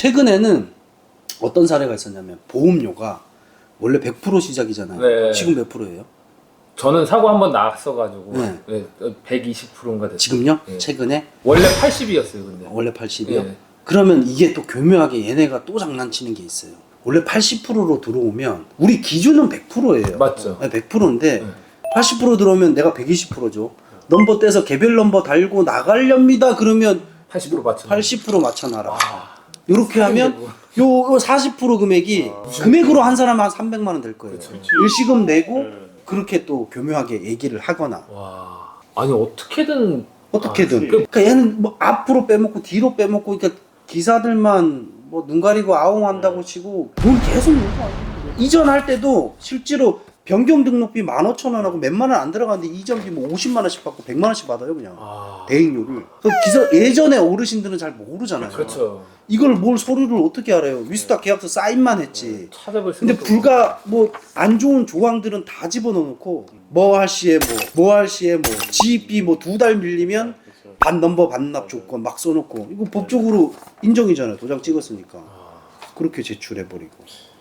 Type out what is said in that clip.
최근에는 어떤 사례가 있었냐면 보험료가 원래 100% 시작이잖아요. 네. 지금 몇 프로예요? 저는 사고 한번 났어가지고 네. 네. 120%인가 됐어요. 지금요? 예. 최근에 원래 80이었어요, 근데. 원래 80이요? 예. 그러면 이게 또 교묘하게 얘네가 또 장난치는 게 있어요. 원래 80%로 들어오면 우리 기준은 100%예요. 맞죠. 100%인데 네. 80% 들어오면 내가 120%죠. 넘버 떼서 개별 넘버 달고 나가렵니다. 그러면 80% 맞죠. 80% 맞춰놔라. 와. 이렇게 하면 뭐. 요, 요 40% 금액이 금액으로 한 사람 한 300만 원 될 거예요. 일시금 내고 네. 그렇게 또 교묘하게 얘기를 하거나 와. 아니 어떻게든 어떻게든 아, 그- 그러니까 얘는 뭐 앞으로 빼먹고 뒤로 빼먹고 그러니까 기사들만 뭐 눈 가리고 아웅한다고 치고 돈 계속. 이전할 때도 실제로 변경 등록비 15,000원하고 몇만 원 안 들어가는데 이전비 뭐 50만 원씩 받고 100만 원씩 받아요 그냥 아. 대행료를 그 기사 예전에 어르신들은 잘 모르잖아요 그렇죠. 이걸 뭘 서류를 어떻게 알아요 위스타 계약서 사인만 했지 찾아볼 근데 생각도 불가 뭐안 좋은 조항들은 다 집어넣어놓고 뭐 할 시에 뭐 뭐 할 시에 뭐 GP 뭐두 달 밀리면 그렇죠. 반 넘버 반납 조건 막 써놓고 이거 법적으로 인정이잖아요 도장 찍었으니까. 아. 그렇게 제출해 버리고